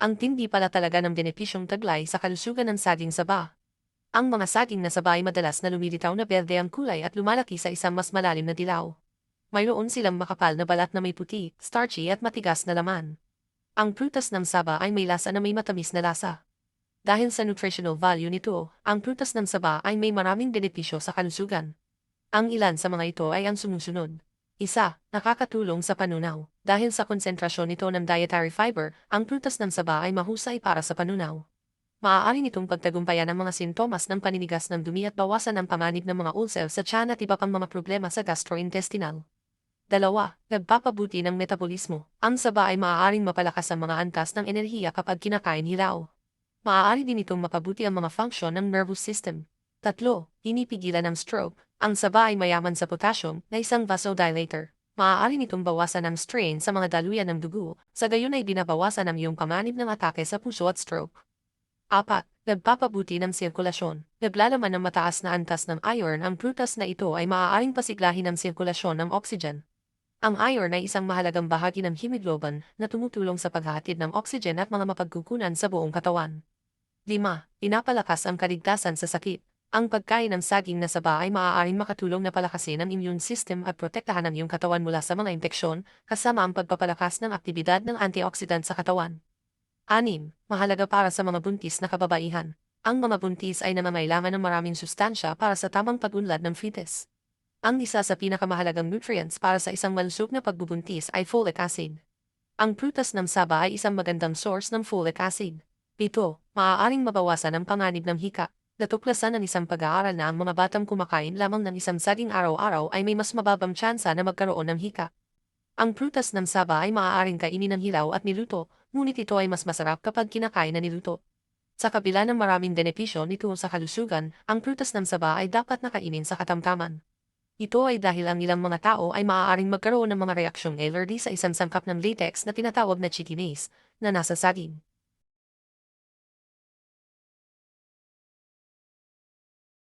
ang tindi pala talaga ng benepisyong taglay sa kalusugan ng saging saba. Ang mga saging na saba ay madalas na lumilitaw na berde ang kulay at lumalaki sa isang mas malalim na dilaw. Mayroon silang makapal na balat na may puti, starchy at matigas na laman. Ang prutas ng saba ay may lasa na may matamis na lasa. Dahil sa nutritional value nito, ang prutas ng saba ay may maraming benepisyo sa kalusugan. Ang ilan sa mga ito ay ang sumusunod. Isa, nakakatulong sa panunaw. Dahil sa konsentrasyon nito ng dietary fiber, ang prutas ng saba ay mahusay para sa panunaw. Maaari nitong pagtagumpayan ang mga sintomas ng paninigas ng dumi at bawasan ang pamanib ng mga ulcer sa tiyan at iba pang mga problema sa gastrointestinal. Dalawa, nagpapabuti ng metabolismo. Ang saba ay maaaring mapalakas ang mga antas ng enerhiya kapag kinakain hilaw. Maaari din itong mapabuti ang mga function ng nervous system. Tatlo, inipigilan ng stroke. Ang saba ay mayaman sa potassium na isang vasodilator. Maaari nitong bawasan ang strain sa mga daluyan ng dugo, sa gayon ay binabawasan ang iyong kamanib ng atake sa puso at stroke. Apat, nagpapabuti ng sirkulasyon. Naglalaman ng mataas na antas ng iron ang prutas na ito ay maaaring pasiglahin ang sirkulasyon ng oxygen. Ang iron ay isang mahalagang bahagi ng hemoglobin na tumutulong sa paghahatid ng oxygen at mga mapagkukunan sa buong katawan. 5. Pinapalakas ang kaligtasan sa sakit. Ang pagkain ng saging na saba ay maaaring makatulong na palakasin ang immune system at protektahan ang iyong katawan mula sa mga impeksyon, kasama ang pagpapalakas ng aktibidad ng antioxidant sa katawan. 6. Mahalaga para sa mga buntis na kababaihan. Ang mga buntis ay namamailangan ng maraming sustansya para sa tamang pag-unlad ng fetus. Ang isa sa pinakamahalagang nutrients para sa isang malusog na pagbubuntis ay folic acid. Ang prutas ng saba ay isang magandang source ng folic acid. 7. Maaaring mabawasan ang panganib ng hika. Natuklasan ng isang pag-aaral na ang mga batang kumakain lamang ng isang saging araw-araw ay may mas mababang tsansa na magkaroon ng hika. Ang prutas ng saba ay maaaring kainin ng hilaw at niluto, ngunit ito ay mas masarap kapag kinakain na niluto. Sa kabila ng maraming benepisyo nito sa kalusugan, ang prutas ng saba ay dapat nakainin sa katamtaman. Ito ay dahil ang ilang mga tao ay maaaring magkaroon ng mga reaksyong allergy sa isang sangkap ng latex na tinatawag na chitinase, na nasa saging.